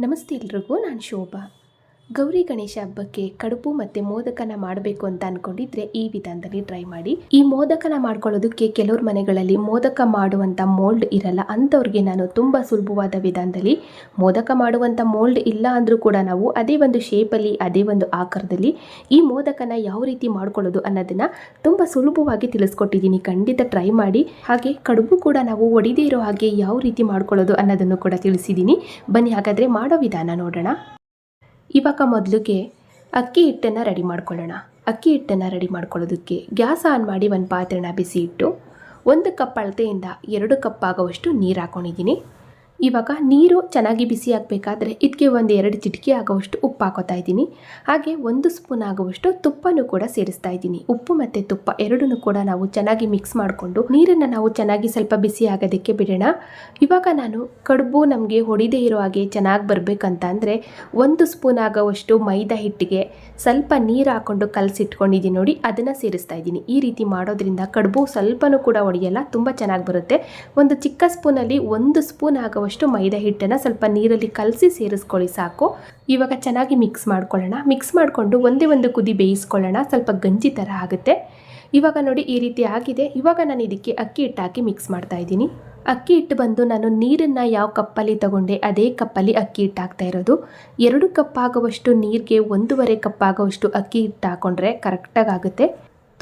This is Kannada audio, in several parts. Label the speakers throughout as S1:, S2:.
S1: ನಮಸ್ತೆ ಎಲ್ರಿಗೂ ನಾನು ಶೋಭಾ. ಗೌರಿ ಗಣೇಶ ಹಬ್ಬಕ್ಕೆ ಕಡುಬು ಮತ್ತೆ ಮೋದಕನ ಮಾಡಬೇಕು ಅಂತ ಅನ್ಕೊಂಡಿದ್ರೆ ಈ ವಿಧಾನದಲ್ಲಿ ಟ್ರೈ ಮಾಡಿ. ಈ ಮೋದಕನ ಮಾಡ್ಕೊಳ್ಳೋದಕ್ಕೆ ಕೆಲವ್ರ ಮನೆಗಳಲ್ಲಿ ಮೋದಕ ಮಾಡುವಂತ ಮೋಲ್ಡ್ ಇರಲ್ಲ, ಅಂಥವ್ರಿಗೆ ನಾನು ತುಂಬಾ ಸುಲಭವಾದ ವಿಧಾನದಲ್ಲಿ ಮೋದಕ ಮಾಡುವಂತ ಮೋಲ್ಡ್ ಇಲ್ಲ ಅಂದ್ರೂ ಕೂಡ ನಾವು ಅದೇ ಒಂದು ಶೇಪಲ್ಲಿ ಅದೇ ಒಂದು ಆಕಾರದಲ್ಲಿ ಈ ಮೋದಕನ ಯಾವ ರೀತಿ ಮಾಡ್ಕೊಳ್ಳೋದು ಅನ್ನೋದನ್ನ ತುಂಬಾ ಸುಲಭವಾಗಿ ತಿಳಿಸ್ಕೊಟ್ಟಿದ್ದೀನಿ. ಖಂಡಿತ ಟ್ರೈ ಮಾಡಿ. ಹಾಗೆ ಕಡುಬು ಕೂಡ ನಾವು ಒಡಿದೇ ಇರೋ ಹಾಗೆ ಯಾವ ರೀತಿ ಮಾಡ್ಕೊಳ್ಳೋದು ಅನ್ನೋದನ್ನು ಕೂಡ ತಿಳಿಸಿದ್ದೀನಿ. ಬನ್ನಿ ಹಾಗಾದ್ರೆ ಮಾಡೋ ವಿಧಾನ ನೋಡೋಣ. ಇವಾಗ ಮೊದಲಿಗೆ ಅಕ್ಕಿ ಹಿಟ್ಟನ್ನು ರೆಡಿ ಮಾಡ್ಕೊಳ್ಳೋಣ. ಅಕ್ಕಿ ಹಿಟ್ಟನ್ನು ರೆಡಿ ಮಾಡ್ಕೊಳ್ಳೋದಕ್ಕೆ ಗ್ಯಾಸ್ ಆನ್ ಮಾಡಿ ಒಂದು ಪಾತ್ರೆನ ಬಿಸಿ ಇಟ್ಟು ಒಂದು ಕಪ್ ಅಳತೆಯಿಂದ ಎರಡು ಕಪ್ ಆಗೋವಷ್ಟು ನೀರು ಹಾಕ್ಕೊಂಡಿದ್ದೀನಿ ಇವಾಗ ನೀರು ಚೆನ್ನಾಗಿ ಬಿಸಿ ಆಗಬೇಕಾದ್ರೆ ಇದಕ್ಕೆ ಒಂದು ಎರಡು ಚಿಟಿಕೆ ಆಗುವಷ್ಟು ಉಪ್ಪು ಹಾಕೋತಾ ಇದ್ದೀನಿ. ಹಾಗೆ ಒಂದು ಸ್ಪೂನ್ ಆಗುವಷ್ಟು ತುಪ್ಪನೂ ಕೂಡ ಸೇರಿಸ್ತಾ ಇದ್ದೀನಿ. ಉಪ್ಪು ಮತ್ತು ತುಪ್ಪ ಎರಡನ್ನೂ ಕೂಡ ನಾವು ಚೆನ್ನಾಗಿ ಮಿಕ್ಸ್ ಮಾಡಿಕೊಂಡು ನೀರನ್ನು ನಾವು ಚೆನ್ನಾಗಿ ಸ್ವಲ್ಪ ಬಿಸಿ ಆಗೋದಕ್ಕೆ ಬಿಡೋಣ. ಇವಾಗ ನಾನು ಕಡುಬು ನಮಗೆ ಹೊಡಿದೇ ಇರೋ ಹಾಗೆ ಚೆನ್ನಾಗಿ ಬರಬೇಕಂತ ಅಂದರೆ ಒಂದು ಸ್ಪೂನ್ ಆಗೋವಷ್ಟು ಮೈದಾ ಹಿಟ್ಟಿಗೆ ಸ್ವಲ್ಪ ನೀರು ಹಾಕ್ಕೊಂಡು ಕಲಸಿಟ್ಕೊಂಡಿದ್ದೀನಿ ನೋಡಿ, ಅದನ್ನು ಸೇರಿಸ್ತಾ ಇದ್ದೀನಿ. ಈ ರೀತಿ ಮಾಡೋದ್ರಿಂದ ಕಡುಬು ಸ್ವಲ್ಪನೂ ಕೂಡ ಹೊಡೆಯಲ್ಲ ತುಂಬ ಚೆನ್ನಾಗಿ ಬರುತ್ತೆ. ಒಂದು ಚಿಕ್ಕ ಸ್ಪೂನಲ್ಲಿ ಒಂದು ಸ್ಪೂನ್ ಆಗುವಷ್ಟು ಮೈದಾ ಹಿಟ್ಟನ್ನು ಸ್ವಲ್ಪ ನೀರಲ್ಲಿ ಕಲಸಿ ಸೇರಿಸ್ಕೊಳ್ಳಿ ಸಾಕು. ಇವಾಗ ಚೆನ್ನಾಗಿ ಮಿಕ್ಸ್ ಮಾಡ್ಕೊಳ್ಳೋಣ. ಮಿಕ್ಸ್ ಮಾಡಿಕೊಂಡು ಒಂದೇ ಒಂದು ಕುದಿ ಬೇಯಿಸ್ಕೊಳ್ಳೋಣ. ಸ್ವಲ್ಪ ಗಂಜಿ ಥರ ಆಗುತ್ತೆ. ಇವಾಗ ನೋಡಿ ಈ ರೀತಿ ಆಗಿದೆ. ಇವಾಗ ನಾನು ಇದಕ್ಕೆ ಅಕ್ಕಿ ಹಿಟ್ಟು ಹಾಕಿ ಮಿಕ್ಸ್ ಮಾಡ್ತಾ ಇದ್ದೀನಿ. ಅಕ್ಕಿ ಹಿಟ್ಟು ಬಂದು ನಾನು ನೀರನ್ನು ಯಾವ ಕಪ್ಪಲ್ಲಿ ತಗೊಂಡೆ ಅದೇ ಕಪ್ಪಲ್ಲಿ ಅಕ್ಕಿ ಹಿಟ್ಟು ಹಾಕ್ತಾ ಇರೋದು. ಎರಡು ಕಪ್ ಆಗುವಷ್ಟು ನೀರಿಗೆ ಒಂದೂವರೆ ಕಪ್ ಆಗುವಷ್ಟು ಅಕ್ಕಿ ಹಿಟ್ಟು ಹಾಕೊಂಡ್ರೆ ಕರೆಕ್ಟಾಗಿ ಆಗುತ್ತೆ.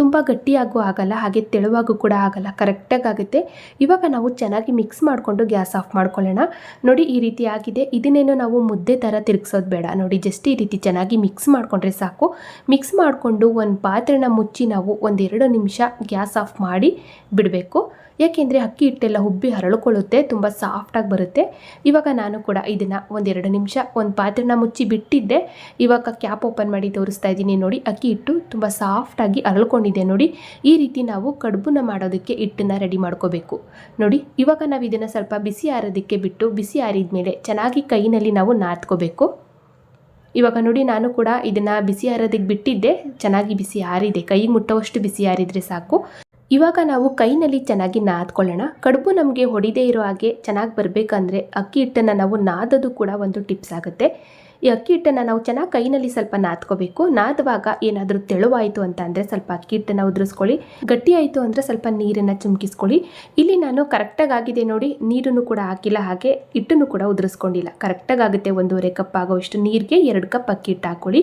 S1: ತುಂಬ ಗಟ್ಟಿಯಾಗೂ ಆಗಲ್ಲ, ಹಾಗೆ ತೆಳುವಾಗೂ ಕೂಡ ಆಗಲ್ಲ ಕರೆಕ್ಟಾಗಿ ಆಗುತ್ತೆ ಇವಾಗ ನಾವು ಚೆನ್ನಾಗಿ ಮಿಕ್ಸ್ ಮಾಡಿಕೊಂಡು ಗ್ಯಾಸ್ ಆಫ್ ಮಾಡ್ಕೊಳ್ಳೋಣ. ನೋಡಿ, ಈ ರೀತಿ ಆಗಿದೆ. ಇದನ್ನೇನು ನಾವು ಮುದ್ದೆ ಥರ ತಿರುಗಿಸೋದು ಬೇಡ. ನೋಡಿ ಜಸ್ಟ್ ಈ ರೀತಿ ಚೆನ್ನಾಗಿ ಮಿಕ್ಸ್ ಮಾಡಿಕೊಂಡ್ರೆ ಸಾಕು. ಮಿಕ್ಸ್ ಮಾಡಿಕೊಂಡು ಒಂದು ಪಾತ್ರೆನ ಮುಚ್ಚಿ ನಾವು ಒಂದೆರಡು ನಿಮಿಷ ಗ್ಯಾಸ್ ಆಫ್ ಮಾಡಿ ಬಿಡಬೇಕು. ಯಾಕೆಂದರೆ ಅಕ್ಕಿ ಹಿಟ್ಟೆಲ್ಲ ಉಬ್ಬಿ ಹರಳ್ಕೊಳ್ಳುತ್ತೆ, ತುಂಬ ಸಾಫ್ಟಾಗಿ ಬರುತ್ತೆ. ಇವಾಗ ನಾನು ಕೂಡ ಇದನ್ನು ಒಂದೆರಡು ನಿಮಿಷ ಒಂದು ಪಾತ್ರೆನ ಮುಚ್ಚಿ ಬಿಟ್ಟಿದ್ದೆ. ಇವಾಗ ಕ್ಯಾಪ್ ಓಪನ್ ಮಾಡಿ ತೋರಿಸ್ತಾ ಇದ್ದೀನಿ. ನೋಡಿ, ಅಕ್ಕಿ ಹಿಟ್ಟು ತುಂಬ ಸಾಫ್ಟಾಗಿ ಅರಳ್ಕೊಂಡಿದೆ ನೋಡಿ. ಈ ರೀತಿ ನಾವು ಕಡುಬನ್ನ ಮಾಡೋದಕ್ಕೆ ಹಿಟ್ಟನ್ನು ರೆಡಿ ಮಾಡ್ಕೋಬೇಕು. ನೋಡಿ, ಇವಾಗ ನಾವು ಇದನ್ನು ಸ್ವಲ್ಪ ಬಿಸಿ ಆರೋದಕ್ಕೆ ಬಿಟ್ಟು ಬಿಸಿ ಆರಿದ ಮೇಲೆ ಚೆನ್ನಾಗಿ ಕೈನಲ್ಲಿ ನಾವು ನಾದ್ಕೋಬೇಕು. ಇವಾಗ ನೋಡಿ, ನಾನು ಕೂಡ ಇದನ್ನು ಬಿಸಿ ಆರೋದಕ್ಕೆ ಬಿಟ್ಟಿದ್ದೆ. ಚೆನ್ನಾಗಿ ಬಿಸಿ ಆರಿದೆ. ಕೈ ಮುಟ್ಟುವಷ್ಟು ಬಿಸಿ ಆರಿದ್ರೆ ಸಾಕು. ಇವಾಗ ನಾವು ಕೈನಲ್ಲಿ ಚೆನ್ನಾಗಿ ನಾದ್ಕೊಳ್ಳೋಣ. ಕಡುಬು ನಮಗೆ ಹೊಡಿದೇ ಇರೋ ಹಾಗೆ ಚೆನ್ನಾಗಿ ಬರಬೇಕಂದ್ರೆ ಅಕ್ಕಿ ಹಿಟ್ಟನ್ನು ನಾವು ನಾದೋದು ಕೂಡ ಒಂದು ಟಿಪ್ಸ್ ಆಗುತ್ತೆ. ಈ ಅಕ್ಕಿ ಹಿಟ್ಟನ್ನು ನಾವು ಚೆನ್ನಾಗಿ ಕೈನಲ್ಲಿ ಸ್ವಲ್ಪ ನಾದ್ಕೋಬೇಕು. ನಾದುವಾಗ ಏನಾದರೂ ತೆಳುವಾಯಿತು ಅಂತ ಅಂದರೆ ಸ್ವಲ್ಪ ಅಕ್ಕಿ ಹಿಟ್ಟನ್ನು ಉದುರಿಸ್ಕೊಳ್ಳಿ. ಗಟ್ಟಿ ಆಯಿತು ಅಂದರೆ ಸ್ವಲ್ಪ ನೀರನ್ನು ಚುಮಕಿಸ್ಕೊಳ್ಳಿ. ಇಲ್ಲಿ ನಾನು ಕರೆಕ್ಟಾಗಿ ಆಗಿದೆ ನೋಡಿ. ನೀರನ್ನು ಕೂಡ ಹಾಕಿಲ್ಲ ಹಾಗೆ ಹಿಟ್ಟನ್ನು ಕೂಡ ಉದುರಿಸ್ಕೊಂಡಿಲ್ಲ. ಕರೆಕ್ಟಾಗಿ ಆಗುತ್ತೆ ಒಂದೂವರೆ ಕಪ್ ಆಗೋವಷ್ಟು ನೀರಿಗೆ ಎರಡು ಕಪ್ ಅಕ್ಕಿ ಹಿಟ್ಟು ಹಾಕ್ಕೊಳ್ಳಿ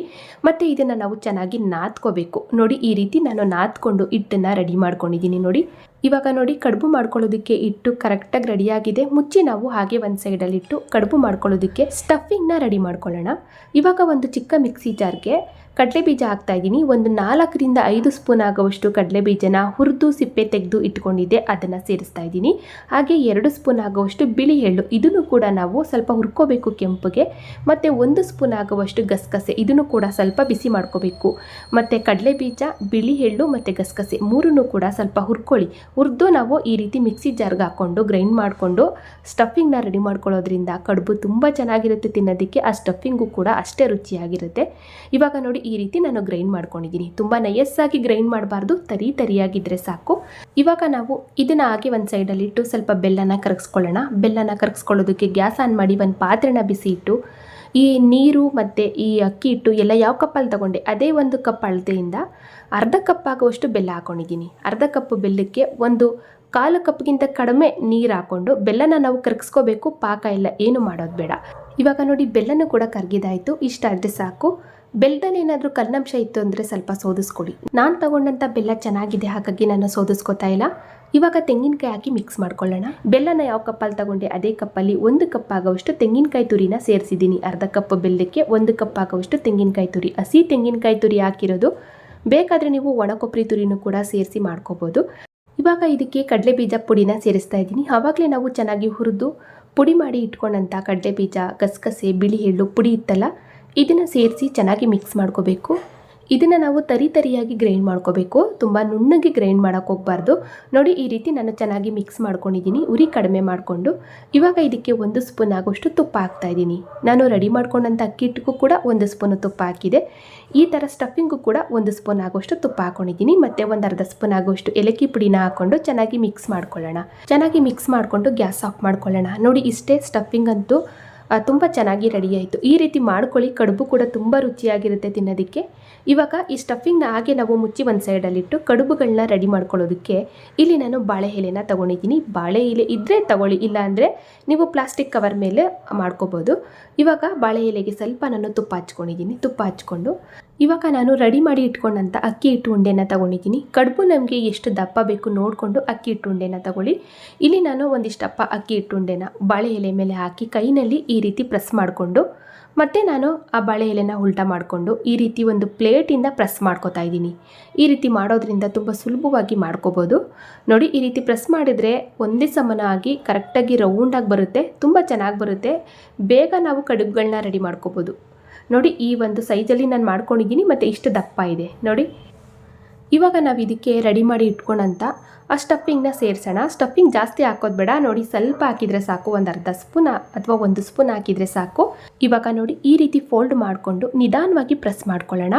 S1: ಮತ್ತು ಇದನ್ನು ನಾವು ಚೆನ್ನಾಗಿ ನಾದ್ಕೋಬೇಕು. ನೋಡಿ ಈ ರೀತಿ ನಾನು ನಾದ್ಕೊಂಡು ಹಿಟ್ಟನ್ನು ರೆಡಿ ಮಾಡ್ಕೊಂಡಿದ್ದೀನಿ ನೋಡಿ. ಇವಾಗ ನೋಡಿ ಕಡುಬು ಮಾಡ್ಕೊಳ್ಳೋದಕ್ಕೆ ಇಟ್ಟು ಕರೆಕ್ಟಾಗಿ ರೆಡಿಯಾಗಿದೆ. ಮುಚ್ಚಿ ನಾವು ಹಾಗೆ ಒಂದು ಸೈಡಲ್ಲಿಟ್ಟು ಕಡುಬು ಮಾಡ್ಕೊಳ್ಳೋದಕ್ಕೆ ಸ್ಟಫಿಂಗ್ನ ರೆಡಿ ಮಾಡ್ಕೊಳ್ಳೋಣ. ಇವಾಗ ಒಂದು ಚಿಕ್ಕ ಮಿಕ್ಸಿ ಜಾರ್ಗೆ ಕಡಲೆ ಬೀಜ ಹಾಕ್ತಾ ಇದ್ದೀನಿ. ಒಂದು ನಾಲ್ಕರಿಂದ ಐದು ಸ್ಪೂನ್ ಆಗುವಷ್ಟು ಕಡಲೆ ಬೀಜನ ಹುರಿದು ಸಿಪ್ಪೆ ತೆಗೆದು ಇಟ್ಕೊಂಡಿದ್ದೆ. ಅದನ್ನು ಸೇರಿಸ್ತಾ ಇದ್ದೀನಿ. ಹಾಗೆ ಎರಡು ಸ್ಪೂನ್ ಆಗುವಷ್ಟು ಬಿಳಿ ಎಳ್ಳು ಇದನ್ನು ಕೂಡ ನಾವು ಸ್ವಲ್ಪ ಹುರ್ಕೋಬೇಕು ಕೆಂಪುಗೆ. ಮತ್ತು ಒಂದು ಸ್ಪೂನ್ ಆಗುವಷ್ಟು ಗಸಗಸೆ. ಇದನ್ನು ಕೂಡ ಸ್ವಲ್ಪ ಬಿಸಿ ಮಾಡ್ಕೋಬೇಕು. ಮತ್ತು ಕಡಲೆ ಬೀಜ ಬಿಳಿ ಎಳ್ಳು ಮತ್ತು ಗಸಗಸೆ ಮೂರನ್ನು ಕೂಡ ಸ್ವಲ್ಪ ಹುರ್ಕೊಳ್ಳಿ. ಹುರಿದು ನಾವು ಈ ರೀತಿ ಮಿಕ್ಸಿ ಜಾರ್ಗೆ ಹಾಕ್ಕೊಂಡು ಗ್ರೈಂಡ್ ಮಾಡಿಕೊಂಡು ಸ್ಟಫಿಂಗ್ನ ರೆಡಿ ಮಾಡ್ಕೊಳ್ಳೋದ್ರಿಂದ ಕಡುಬು ತುಂಬ ಚೆನ್ನಾಗಿರುತ್ತೆ ತಿನ್ನೋದಕ್ಕೆ. ಆ ಸ್ಟಫಿಂಗು ಕೂಡ ಅಷ್ಟೇ ರುಚಿಯಾಗಿರುತ್ತೆ. ಇವಾಗ ನೋಡಿ ಈ ರೀತಿ ನಾನು ಗ್ರೈಂಡ್ ಮಾಡ್ಕೊಂಡಿದ್ದೀನಿ. ತುಂಬ ನಯಸ್ಸಾಗಿ ಗ್ರೈಂಡ್ ಮಾಡಬಾರ್ದು. ತರಿ ತರಿಯಾಗಿದ್ದರೆ ಸಾಕು. ಇವಾಗ ನಾವು ಇದನ್ನು ಹಾಗೆ ಒಂದು ಸೈಡಲ್ಲಿಟ್ಟು ಸ್ವಲ್ಪ ಬೆಲ್ಲನ ಕರಗಿಸ್ಕೊಳ್ಳೋಣ. ಬೆಲ್ಲನ ಕರಗಿಸ್ಕೊಳ್ಳೋದಕ್ಕೆ ಗ್ಯಾಸ್ ಆನ್ ಮಾಡಿ ಒಂದು ಪಾತ್ರೆನ ಬಿಸಿ ಇಟ್ಟು, ಈ ನೀರು ಮತ್ತು ಈ ಅಕ್ಕಿ ಇಟ್ಟು ಎಲ್ಲ ಯಾವ ಕಪ್ಪಲ್ಲಿ ತಗೊಂಡೆ? ಅದೇ ಒಂದು ಕಪ್ ಅಳತೆಯಿಂದ ಅರ್ಧ ಕಪ್ ಆಗುವಷ್ಟು ಬೆಲ್ಲ ಹಾಕೊಂಡಿದ್ದೀನಿ. ಅರ್ಧ ಕಪ್ ಬೆಲ್ಲಕ್ಕೆ ಒಂದು ಕಾಲು ಕಪ್ಗಿಂತ ಕಡಿಮೆ ನೀರು ಹಾಕ್ಕೊಂಡು ಬೆಲ್ಲನ ನಾವು ಕರಗಿಸ್ಕೋಬೇಕು. ಪಾಕ ಎಲ್ಲ ಏನು ಮಾಡೋದು ಬೇಡ. ಇವಾಗ ನೋಡಿ ಬೆಲ್ಲನೂ ಕೂಡ ಕರಗಿದಾಯಿತು. ಇಷ್ಟ ಆದರೆ ಸಾಕು. ಬೆಲ್ಲದಲ್ಲಿ ಏನಾದರೂ ಕಲ್ಲಂಶ ಇತ್ತು ಅಂದರೆ ಸ್ವಲ್ಪ ಸೋದಿಸ್ಕೊಡಿ ನಾನು ತಗೊಂಡಂಥ ಬೆಲ್ಲ ಚೆನ್ನಾಗಿದೆ, ಹಾಗಾಗಿ ನಾನು ಸೋದಿಸ್ಕೊತಾ ಇಲ್ಲ. ಇವಾಗ ತೆಂಗಿನಕಾಯಿ ಹಾಕಿ ಮಿಕ್ಸ್ ಮಾಡ್ಕೊಳ್ಳೋಣ. ಬೆಲ್ಲನ ಯಾವ ಕಪ್ಪಲ್ಲಿ ತಗೊಂಡೆ, ಅದೇ ಕಪ್ಪಲ್ಲಿ ಒಂದು ಕಪ್ ಆಗೋವಷ್ಟು ತೆಂಗಿನಕಾಯಿ ತುರಿನ ಸೇರಿಸಿದ್ದೀನಿ. ಅರ್ಧ ಕಪ್ ಬೆಲ್ಲಕ್ಕೆ ಒಂದು ಕಪ್ ಆಗೋವಷ್ಟು ತೆಂಗಿನಕಾಯಿ ತುರಿ. ಹಸಿ ತೆಂಗಿನಕಾಯಿ ತುರಿ ಹಾಕಿರೋದು. ಬೇಕಾದರೆ ನೀವು ಒಣ ಕೊಬ್ಬರಿ ತುರಿನೂ ಕೂಡ ಸೇರಿಸಿ ಮಾಡ್ಕೋಬೋದು. ಇವಾಗ ಇದಕ್ಕೆ ಕಡಲೆ ಬೀಜ ಪುಡಿನ ಸೇರಿಸ್ತಾ ಇದ್ದೀನಿ. ಆವಾಗಲೇ ನಾವು ಚೆನ್ನಾಗಿ ಹುರಿದು ಪುಡಿ ಮಾಡಿ ಇಟ್ಕೊಂಡಂಥ ಕಡಲೆ ಬೀಜ ಗಸಗಸೆ, ಬಿಳಿ ಎಳ್ಳು ಪುಡಿ ಇತ್ತಲ್ಲ ಇದನ್ನು ಸೇರಿಸಿ ಚೆನ್ನಾಗಿ ಮಿಕ್ಸ್ ಮಾಡ್ಕೋಬೇಕು. ಇದನ್ನು ನಾವು ತರಿ ತರಿಯಾಗಿ ಗ್ರೈಂಡ್ ಮಾಡ್ಕೋಬೇಕು. ತುಂಬ ನುಣ್ಣಗೆ ಗ್ರೈಂಡ್ ಮಾಡೋಕ್ಕೆ ಹೋಗಬಾರ್ದು. ನೋಡಿ, ಈ ರೀತಿ ನಾನು ಚೆನ್ನಾಗಿ ಮಿಕ್ಸ್ ಮಾಡ್ಕೊಂಡಿದ್ದೀನಿ. ಉರಿ ಕಡಿಮೆ ಮಾಡಿಕೊಂಡು. ಇವಾಗ ಇದಕ್ಕೆ ಒಂದು ಸ್ಪೂನ್ ಆಗೋಷ್ಟು ತುಪ್ಪ ಹಾಕ್ತಾ ಇದ್ದೀನಿ. ನಾನು ರೆಡಿ ಮಾಡ್ಕೊಂಡಂಥ ಅಕ್ಕಿ ಹಿಟ್ಟಿಗೂ ಕೂಡ ಒಂದು ಸ್ಪೂನು ತುಪ್ಪ ಹಾಕಿದೆ. ಈ ಥರ ಸ್ಟಫಿಂಗು ಕೂಡ ಒಂದು ಸ್ಪೂನ್ ಆಗೋಷ್ಟು ತುಪ್ಪ ಹಾಕೊಂಡಿದ್ದೀನಿ. ಮತ್ತು ಒಂದು ಅರ್ಧ ಸ್ಪೂನ್ ಆಗೋಷ್ಟು ಏಲಕ್ಕಿ ಪುಡಿನ ಹಾಕ್ಕೊಂಡು ಚೆನ್ನಾಗಿ ಮಿಕ್ಸ್ ಮಾಡ್ಕೊಳ್ಳೋಣ. ಚೆನ್ನಾಗಿ ಮಿಕ್ಸ್ ಮಾಡಿಕೊಂಡು ಗ್ಯಾಸ್ ಆಫ್ ಮಾಡ್ಕೊಳ್ಳೋಣ. ನೋಡಿ, ಇಷ್ಟೇ ಸ್ಟಫಿಂಗ್ ಅಂತೂ ತುಂಬ ಚೆನ್ನಾಗಿ ರೆಡಿ ಆಯಿತು. ಈ ರೀತಿ ಮಾಡ್ಕೊಳ್ಳಿ, ಕಡುಬು ಕೂಡ ತುಂಬ ರುಚಿಯಾಗಿರುತ್ತೆ ತಿನ್ನೋದಕ್ಕೆ. ಇವಾಗ ಈ ಸ್ಟಫಿಂಗ್ನ ಹಾಗೆ ನಾವು ಮುಚ್ಚಿ ಒಂದು ಸೈಡಲ್ಲಿಟ್ಟು ಕಡುಬುಗಳನ್ನ ರೆಡಿ ಮಾಡ್ಕೊಳ್ಳೋದಕ್ಕೆ ಇಲ್ಲಿ ನಾನು ಬಾಳೆ ಎಲೆನ ತೊಗೊಂಡಿದ್ದೀನಿ. ಬಾಳೆ ಎಲೆ ಇದ್ದರೆ ತಗೊಳ್ಳಿ, ಇಲ್ಲ ಅಂದರೆ ನೀವು ಪ್ಲಾಸ್ಟಿಕ್ ಕವರ್ ಮೇಲೆ ಮಾಡ್ಕೋಬೋದು. ಇವಾಗ ಬಾಳೆ ಎಲೆಗೆ ಸ್ವಲ್ಪ ನಾನು ತುಪ್ಪ ಹಚ್ಕೊಂಡಿದ್ದೀನಿ. ತುಪ್ಪ ಹಚ್ಕೊಂಡು ಇವಾಗ ನಾನು ರೆಡಿ ಮಾಡಿ ಇಟ್ಕೊಂಡಂಥ ಅಕ್ಕಿ ಹಿಟ್ಟು ಉಂಡೆನ ತಗೊಂಡಿದ್ದೀನಿ. ಕಡುಬು ನಮಗೆ ಎಷ್ಟು ದಪ್ಪ ಬೇಕು ನೋಡಿಕೊಂಡು ಅಕ್ಕಿ ಹಿಟ್ಟು ಉಂಡೆನ ತಗೊಳ್ಳಿ. ಇಲ್ಲಿ ನಾನು ಒಂದಿಷ್ಟಪ್ಪ ಅಕ್ಕಿ ಹಿಟ್ಟು ಉಂಡೆನ ಬಾಳೆ ಎಲೆ ಮೇಲೆ ಹಾಕಿ ಕೈನಲ್ಲಿ ಈ ರೀತಿ ಪ್ರೆಸ್ ಮಾಡಿಕೊಂಡು, ಮತ್ತೆ ನಾನು ಆ ಬಾಳೆ ಎಲೆನ ಉಲ್ಟಾ ಮಾಡಿಕೊಂಡು ಈ ರೀತಿ ಒಂದು ಪ್ಲೇಟಿಂದ ಪ್ರೆಸ್ ಮಾಡ್ಕೊತಾ ಇದ್ದೀನಿ. ಈ ರೀತಿ ಮಾಡೋದ್ರಿಂದ ತುಂಬ ಸುಲಭವಾಗಿ ಮಾಡ್ಕೋಬೋದು. ನೋಡಿ, ಈ ರೀತಿ ಪ್ರೆಸ್ ಮಾಡಿದರೆ ಒಂದೇ ಸಮನಾಗಿ ಕರೆಕ್ಟಾಗಿ ರೌಂಡಾಗಿ ಬರುತ್ತೆ, ತುಂಬ ಚೆನ್ನಾಗಿ ಬರುತ್ತೆ. ಬೇಗ ನಾವು ಕಡುಬುಗಳನ್ನ ರೆಡಿ ಮಾಡ್ಕೋಬೋದು. ನೋಡಿ ಈ ಒಂದು ಸೈಜಲ್ಲಿ ನಾನು ಮಾಡ್ಕೊಂಡಿದ್ದೀನಿ, ಮತ್ತು ಇಷ್ಟು ದಪ್ಪ ಇದೆ. ನೋಡಿ, ಇವಾಗ ನಾವು ಇದಕ್ಕೆ ರೆಡಿ ಮಾಡಿ ಇಟ್ಕೊಂಡಂಥ ಆ ಸ್ಟಫಿಂಗ್ನ ಸೇರಿಸೋಣ. ಸ್ಟಫಿಂಗ್ ಜಾಸ್ತಿ ಹಾಕೋದು ಬೇಡ. ನೋಡಿ ಸ್ವಲ್ಪ ಹಾಕಿದರೆ ಸಾಕು. ಒಂದು ಅರ್ಧ ಸ್ಪೂನ್ ಅಥವಾ ಒಂದು ಸ್ಪೂನ್ ಹಾಕಿದರೆ ಸಾಕು. ಇವಾಗ ನೋಡಿ ಈ ರೀತಿ ಫೋಲ್ಡ್ ಮಾಡಿಕೊಂಡು ನಿಧಾನವಾಗಿ ಪ್ರೆಸ್ ಮಾಡ್ಕೊಳ್ಳೋಣ.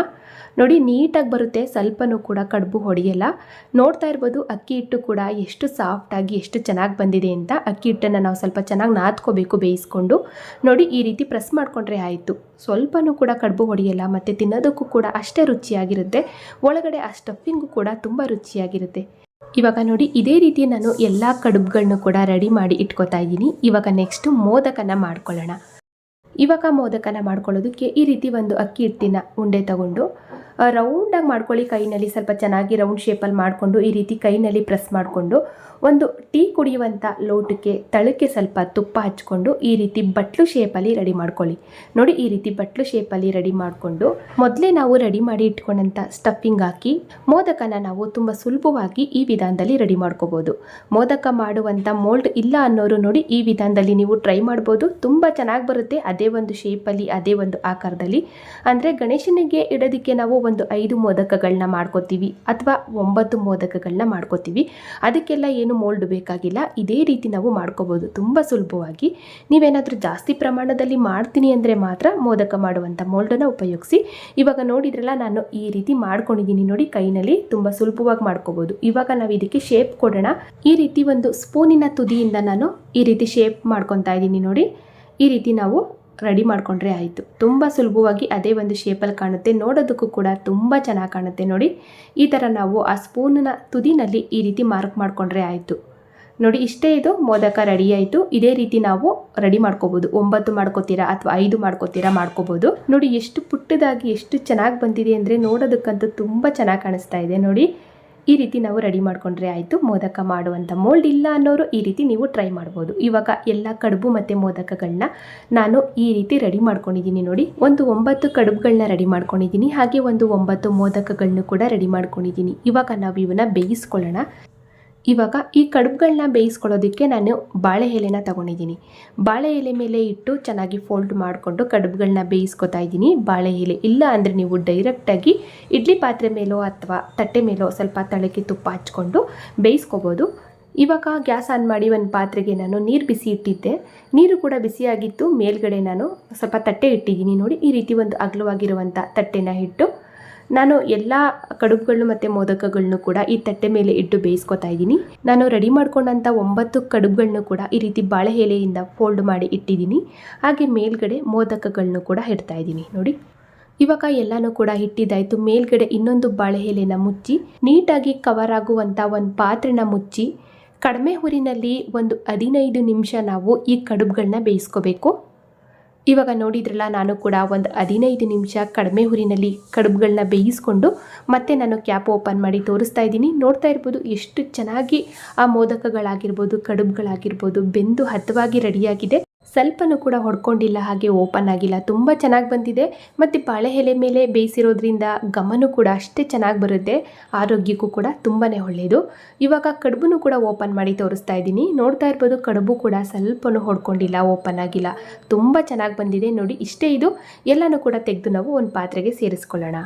S1: ನೋಡಿ ನೀಟಾಗಿ ಬರುತ್ತೆ. ಸ್ವಲ್ಪನೂ ಕೂಡ ಕಡುಬು ಹೊಡೆಯಲ್ಲ. ನೋಡ್ತಾ ಇರ್ಬೋದು, ಅಕ್ಕಿ ಹಿಟ್ಟು ಕೂಡ ಎಷ್ಟು ಸಾಫ್ಟಾಗಿ ಎಷ್ಟು ಚೆನ್ನಾಗಿ ಬಂದಿದೆ ಅಂತ. ಅಕ್ಕಿ ಹಿಟ್ಟನ್ನು ನಾವು ಸ್ವಲ್ಪ ಚೆನ್ನಾಗಿ ನಾದ್ಕೋಬೇಕು ಬೇಯಿಸ್ಕೊಂಡು. ನೋಡಿ ಈ ರೀತಿ ಪ್ರೆಸ್ ಮಾಡಿಕೊಂಡ್ರೆ ಆಯಿತು. ಸ್ವಲ್ಪನೂ ಕೂಡ ಕಡುಬು ಹೊಡೆಯಲ್ಲ. ಮತ್ತು ತಿನ್ನೋದಕ್ಕೂ ಕೂಡ ಅಷ್ಟೇ ರುಚಿಯಾಗಿರುತ್ತೆ. ಒಳಗಡೆ ಆ ಸ್ಟಫಿಂಗು ಕೂಡ ತುಂಬ ರುಚಿಯಾಗಿರುತ್ತೆ. ಇವಾಗ ನೋಡಿ, ಇದೇ ರೀತಿ ನಾನು ಎಲ್ಲ ಕಡುಬುಗಳನ್ನು ಕೂಡ ರೆಡಿ ಮಾಡಿ ಇಟ್ಕೋತಾ ಇದ್ದೀನಿ. ಇವಾಗ ನೆಕ್ಸ್ಟು ಮೋದಕನ ಮಾಡ್ಕೊಳ್ಳೋಣ. ಇವಾಗ ಮೋದಕನ ಮಾಡ್ಕೊಳ್ಳೋದಕ್ಕೆ ಈ ರೀತಿ ಒಂದು ಅಕ್ಕಿ ಹಿಟ್ಟಿನ ಉಂಡೆ ತಗೊಂಡು ರೌಂಡಾಗಿ ಮಾಡ್ಕೊಳ್ಳಿ ಕೈನಲ್ಲಿ, ಸ್ವಲ್ಪ ಚೆನ್ನಾಗಿ ರೌಂಡ್ ಶೇಪಲ್ಲಿ ಮಾಡಿಕೊಂಡು ಈ ರೀತಿ ಕೈನಲ್ಲಿ ಪ್ರೆಸ್ ಮಾಡಿಕೊಂಡು ಒಂದು ಟೀ ಕುಡಿಯುವಂಥ ಲೋಟಕ್ಕೆ ತಳಕ್ಕೆ ಸ್ವಲ್ಪ ತುಪ್ಪ ಹಚ್ಕೊಂಡು ಈ ರೀತಿ ಬಟ್ಲು ಶೇಪಲ್ಲಿ ರೆಡಿ ಮಾಡ್ಕೊಳ್ಳಿ. ನೋಡಿ ಈ ರೀತಿ ಬಟ್ಲು ಶೇಪಲ್ಲಿ ರೆಡಿ ಮಾಡಿಕೊಂಡು ಮೊದಲೇ ನಾವು ರೆಡಿ ಮಾಡಿ ಇಟ್ಕೊಂಡಂಥ ಸ್ಟಫಿಂಗ್ ಹಾಕಿ ಮೋದಕನ ನಾವು ತುಂಬ ಸುಲಭವಾಗಿ ಈ ವಿಧಾನದಲ್ಲಿ ರೆಡಿ ಮಾಡ್ಕೋಬೋದು. ಮೋದಕ ಮಾಡುವಂಥ ಮೋಲ್ಡ್ ಇಲ್ಲ ಅನ್ನೋರು ನೋಡಿ ಈ ವಿಧಾನದಲ್ಲಿ ನೀವು ಟ್ರೈ ಮಾಡ್ಬೋದು. ತುಂಬ ಚೆನ್ನಾಗಿ ಬರುತ್ತೆ. ಅದೇ ಒಂದು ಶೇಪಲ್ಲಿ ಅದೇ ಒಂದು ಆಕಾರದಲ್ಲಿ. ಅಂದರೆ ಗಣೇಶನಿಗೆ ಇಡೋದಕ್ಕೆ ನಾವು ಒಂದು ಐದು ಮೋದಕಗಳನ್ನ ಮಾಡ್ಕೋತೀವಿ ಅಥವಾ ಒಂಬತ್ತು ಮೋದಕಗಳನ್ನ ಮಾಡ್ಕೋತೀವಿ. ಅದಕ್ಕೆಲ್ಲ ಏನು ಮೋಲ್ಡ್ ಬೇಕಾಗಿಲ್ಲ. ಇದೇ ರೀತಿ ನಾವು ಮಾಡ್ಕೋಬೋದು. ತುಂಬ ಸುಲಭವಾಗಿ. ನೀವೇನಾದರೂ ಜಾಸ್ತಿ ಪ್ರಮಾಣದಲ್ಲಿ ಮಾಡ್ತೀನಿ ಅಂದರೆ ಮಾತ್ರ ಮೋದಕ ಮಾಡುವಂಥ ಮೋಲ್ಡನ್ನು ಉಪಯೋಗಿಸಿ. ಇವಾಗ ನೋಡಿದ್ರಲ್ಲ, ನಾನು ಈ ರೀತಿ ಮಾಡ್ಕೊಂಡಿದ್ದೀನಿ ನೋಡಿ, ಕೈನಲ್ಲಿ ತುಂಬ ಸುಲಭವಾಗಿ ಮಾಡ್ಕೋಬೋದು. ಇವಾಗ ನಾವು ಇದಕ್ಕೆ ಶೇಪ್ ಕೊಡೋಣ. ಈ ರೀತಿ ಒಂದು ಸ್ಪೂನಿನ ತುದಿಯಿಂದ ನಾನು ಈ ರೀತಿ ಶೇಪ್ ಮಾಡ್ಕೊತಾ ಇದ್ದೀನಿ ನೋಡಿ. ಈ ರೀತಿ ನಾವು ರೆಡಿ ಮಾಡಿಕೊಂಡ್ರೆ ಆಯಿತು. ತುಂಬ ಸುಲಭವಾಗಿ ಅದೇ ಒಂದು ಶೇಪಲ್ಲಿ ಕಾಣುತ್ತೆ. ನೋಡೋದಕ್ಕೂ ಕೂಡ ತುಂಬ ಚೆನ್ನಾಗಿ ಕಾಣುತ್ತೆ ನೋಡಿ. ಈ ಥರ ನಾವು ಆ ಸ್ಪೂನಿನ ತುದಿನಲ್ಲಿ ಈ ರೀತಿ ಮಾರ್ಕ್ ಮಾಡಿಕೊಂಡ್ರೆ ಆಯಿತು. ನೋಡಿ, ಇಷ್ಟೇ ಇದು ಮೋದಕ ರೆಡಿ ಆಯಿತು. ಇದೇ ರೀತಿ ನಾವು ರೆಡಿ ಮಾಡ್ಕೋಬೋದು. ಒಂಬತ್ತು ಮಾಡ್ಕೋತೀರಾ ಅಥವಾ ಐದು ಮಾಡ್ಕೋತೀರಾ ಮಾಡ್ಕೋಬೋದು. ನೋಡಿ, ಎಷ್ಟು ಪುಟ್ಟದಾಗಿ ಎಷ್ಟು ಚೆನ್ನಾಗಿ ಬಂದಿದೆ ಅಂದರೆ ನೋಡೋದಕ್ಕಂತೂ ತುಂಬ ಚೆನ್ನಾಗಿ ಕಾಣಿಸ್ತಾ ಇದೆ ನೋಡಿ. ಈ ರೀತಿ ನಾವು ರೆಡಿ ಮಾಡ್ಕೊಂಡ್ರೆ ಆಯಿತು, ಮೋದಕ ಮಾಡುವಂಥ ಮೋಲ್ಡ್ ಇಲ್ಲ ಅನ್ನೋರು ಈ ರೀತಿ ನೀವು ಟ್ರೈ ಮಾಡ್ಬೋದು. ಇವಾಗ ಎಲ್ಲ ಕಡುಬು ಮತ್ತು ಮೋದಕಗಳನ್ನ ನಾನು ಈ ರೀತಿ ರೆಡಿ ಮಾಡ್ಕೊಂಡಿದ್ದೀನಿ ನೋಡಿ. ಒಂದು ಒಂಬತ್ತು ಕಡುಬುಗಳನ್ನ ರೆಡಿ ಮಾಡ್ಕೊಂಡಿದ್ದೀನಿ, ಹಾಗೆ ಒಂದು ಒಂಬತ್ತು ಮೋದಕಗಳನ್ನೂ ಕೂಡ ರೆಡಿ ಮಾಡ್ಕೊಂಡಿದ್ದೀನಿ. ಇವಾಗ ನಾವು ಇವನ್ನ ಬೇಯಿಸ್ಕೊಳ್ಳೋಣ. ಇವಾಗ ಈ ಕಡುಬುಗಳನ್ನ ಬೇಯಿಸ್ಕೊಳ್ಳೋದಕ್ಕೆ ನಾನು ಬಾಳೆ ಎಲೆನ ತಗೊಂಡಿದ್ದೀನಿ. ಬಾಳೆ ಎಲೆ ಮೇಲೆ ಇಟ್ಟು ಚೆನ್ನಾಗಿ ಫೋಲ್ಡ್ ಮಾಡಿಕೊಂಡು ಕಡುಬುಗಳನ್ನ ಬೇಯಿಸ್ಕೊತಾ ಇದ್ದೀನಿ. ಬಾಳೆ ಎಲೆ ಇಲ್ಲ ಅಂದರೆ ನೀವು ಡೈರೆಕ್ಟಾಗಿ ಇಡ್ಲಿ ಪಾತ್ರೆ ಮೇಲೋ ಅಥವಾ ತಟ್ಟೆ ಮೇಲೋ ಸ್ವಲ್ಪ ತಳಕ್ಕೆ ತುಪ್ಪ ಹಚ್ಕೊಂಡು ಬೇಯಿಸ್ಕೋಬೋದು. ಇವಾಗ ಗ್ಯಾಸ್ ಆನ್ ಮಾಡಿ ಒಂದು ಪಾತ್ರೆಗೆ ನಾನು ನೀರು ಬಿಸಿ ಇಟ್ಟಿದ್ದೆ. ನೀರು ಕೂಡ ಬಿಸಿಯಾಗಿತ್ತು. ಮೇಲ್ಗಡೆ ನಾನು ಸ್ವಲ್ಪ ತಟ್ಟೆ ಇಟ್ಟಿದ್ದೀನಿ. ನೋಡಿ ಈ ರೀತಿ ಒಂದು ಅಗಲವಾಗಿರುವಂಥ ತಟ್ಟೆನ ಇಟ್ಟು ನಾನು ಎಲ್ಲ ಕಡುಬುಗಳು ಮತ್ತು ಮೋದಕಗಳನ್ನು ಕೂಡ ಈ ತಟ್ಟೆ ಮೇಲೆ ಇಟ್ಟು ಬೇಯಿಸ್ಕೊತಾ ಇದ್ದೀನಿ. ನಾನು ರೆಡಿ ಮಾಡ್ಕೊಂಡಂಥ ಒಂಬತ್ತು ಕಡುಬುಗಳನ್ನು ಕೂಡ ಈ ರೀತಿ ಬಾಳೆ ಎಲೆಯಿಂದ ಫೋಲ್ಡ್ ಮಾಡಿ ಇಟ್ಟಿದ್ದೀನಿ. ಹಾಗೆ ಮೇಲ್ಗಡೆ ಮೋದಕಗಳನ್ನು ಕೂಡ ಇಡ್ತಾ ಇದ್ದೀನಿ. ನೋಡಿ, ಇವಾಗ ಎಲ್ಲನೂ ಕೂಡ ಇಟ್ಟಿದ್ದಾಯಿತು ಮೇಲ್ಗಡೆ ಇನ್ನೊಂದು ಬಾಳೆ ಎಲೆನ ಮುಚ್ಚಿ, ನೀಟಾಗಿ ಕವರ್ ಆಗುವಂಥ ಒಂದು ಪಾತ್ರೆನ ಮುಚ್ಚಿ, ಕಡಿಮೆ ಹುರಿನಲ್ಲಿ ಒಂದು ಹದಿನೈದು ನಿಮಿಷ ನಾವು ಈ ಕಡುಬುಗಳನ್ನ ಬೇಯಿಸ್ಕೋಬೇಕು. ಇವಾಗ ನೋಡಿದ್ರಲ್ಲ, ನಾನು ಕೂಡ ಒಂದು ಹದಿನೈದು ನಿಮಿಷ ಕಡಿಮೆ ಹುರಿನಲ್ಲಿ ಕಡುಬುಗಳನ್ನ ಬೇಯಿಸ್ಕೊಂಡು ಮತ್ತೆ ನಾನು ಕ್ಯಾಪ್ ಓಪನ್ ಮಾಡಿ ತೋರಿಸ್ತಾ ಇದ್ದೀನಿ. ನೋಡ್ತಾ ಇರ್ಬೋದು, ಎಷ್ಟು ಚೆನ್ನಾಗಿ ಆ ಮೋದಕಗಳಾಗಿರ್ಬೋದು, ಕಡುಬುಗಳಾಗಿರ್ಬೋದು ಬೆಂದು ಹದವಾಗಿ ರೆಡಿಯಾಗಿದೆ ಸ್ವಲ್ಪನೂ ಕೂಡ ಹೊಡ್ಕೊಂಡಿಲ್ಲ, ಹಾಗೆ ಓಪನ್ ಆಗಿಲ್ಲ. ತುಂಬ ಚೆನ್ನಾಗಿ ಬಂದಿದೆ. ಮತ್ತು ಬಾಳೆ ಎಲೆ ಮೇಲೆ ಬೇಯಿಸಿರೋದ್ರಿಂದ ಗಮನೂ ಕೂಡ ಅಷ್ಟೇ ಚೆನ್ನಾಗಿ ಬರುತ್ತೆ. ಆರೋಗ್ಯಕ್ಕೂ ಕೂಡ ತುಂಬಾ ಒಳ್ಳೆಯದು ಇವಾಗ ಕಡುಬು ಕೂಡ ಓಪನ್ ಮಾಡಿ ತೋರಿಸ್ತಾ ಇದ್ದೀನಿ. ನೋಡ್ತಾ ಇರ್ಬೋದು ಕಡುಬು ಕೂಡ ಸ್ವಲ್ಪನೂ ಹೊಡ್ಕೊಂಡಿಲ್ಲ, ಓಪನ್ ಆಗಿಲ್ಲ. ತುಂಬ ಚೆನ್ನಾಗಿ ಬಂದಿದೆ. ನೋಡಿ, ಇಷ್ಟೇ ಇದು. ಎಲ್ಲನೂ ಕೂಡ ತೆಗೆದು ನಾವು ಒಂದು ಪಾತ್ರೆಗೆ ಸೇರಿಸ್ಕೊಳ್ಳೋಣ.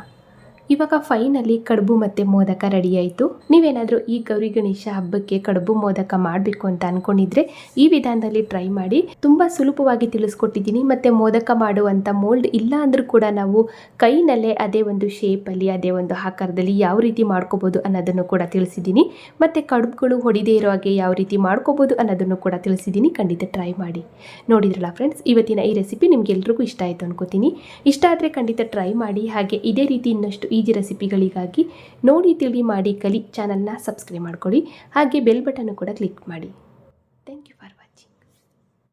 S1: ಇವಾಗ ಫೈನಲಿ ಕಡುಬು ಮತ್ತು ಮೋದಕ ರೆಡಿ ಆಯಿತು. ನೀವೇನಾದರೂ ಈ ಗೌರಿ ಗಣೇಶ ಹಬ್ಬಕ್ಕೆ ಕಡುಬು, ಮೋದಕ ಮಾಡಬೇಕು ಅಂತ ಅನ್ಕೊಂಡಿದ್ರೆ ಈ ವಿಧಾನದಲ್ಲಿ ಟ್ರೈ ಮಾಡಿ. ತುಂಬ ಸುಲಭವಾಗಿ ತಿಳಿಸ್ಕೊಟ್ಟಿದ್ದೀನಿ. ಮತ್ತು ಮೋದಕ ಮಾಡುವಂಥ ಮೋಲ್ಡ್ ಇಲ್ಲ ಅಂದರೂ ಕೂಡ ನಾವು ಕೈನಲ್ಲೇ ಅದೇ ಒಂದು ಶೇಪಲ್ಲಿ ಅದೇ ಒಂದು ಆಕಾರದಲ್ಲಿ ಯಾವ ರೀತಿ ಮಾಡ್ಕೋಬೋದು ಅನ್ನೋದನ್ನು ಕೂಡ ತಿಳಿಸಿದ್ದೀನಿ. ಮತ್ತು ಕಡುಬುಗಳು ಹೊಡಿದೇ ಇರೋ ಹಾಗೆ ಯಾವ ರೀತಿ ಮಾಡ್ಕೋಬೋದು ಅನ್ನೋದನ್ನು ಕೂಡ ತಿಳಿಸಿದ್ದೀನಿ. ಖಂಡಿತ ಟ್ರೈ ಮಾಡಿ. ನೋಡಿದ್ರಲ್ಲ ಫ್ರೆಂಡ್ಸ್ ಇವತ್ತಿನ ಈ ರೆಸಿಪಿ ನಿಮಗೆಲ್ರಿಗೂ ಇಷ್ಟ ಆಯಿತು ಅನ್ಕೋತೀನಿ. ಇಷ್ಟ ಆದರೆ ಖಂಡಿತ ಟ್ರೈ ಮಾಡಿ. ಹಾಗೆ ಇದೇ ರೀತಿ ಇನ್ನಷ್ಟು ಈಜಿ ರೆಸಿಪಿಗಳಿಗಾಗಿ ನೋಡಿ ತಿಳಿ ಮಾಡಿ ಕಲಿ ಚಾನಲ್ನ ಸಬ್ಸ್ಕ್ರೈಬ್ ಮಾಡ್ಕೊಳ್ಳಿ. ಹಾಗೆ ಬೆಲ್ ಬಟನ್ ಕೂಡ ಕ್ಲಿಕ್ ಮಾಡಿ.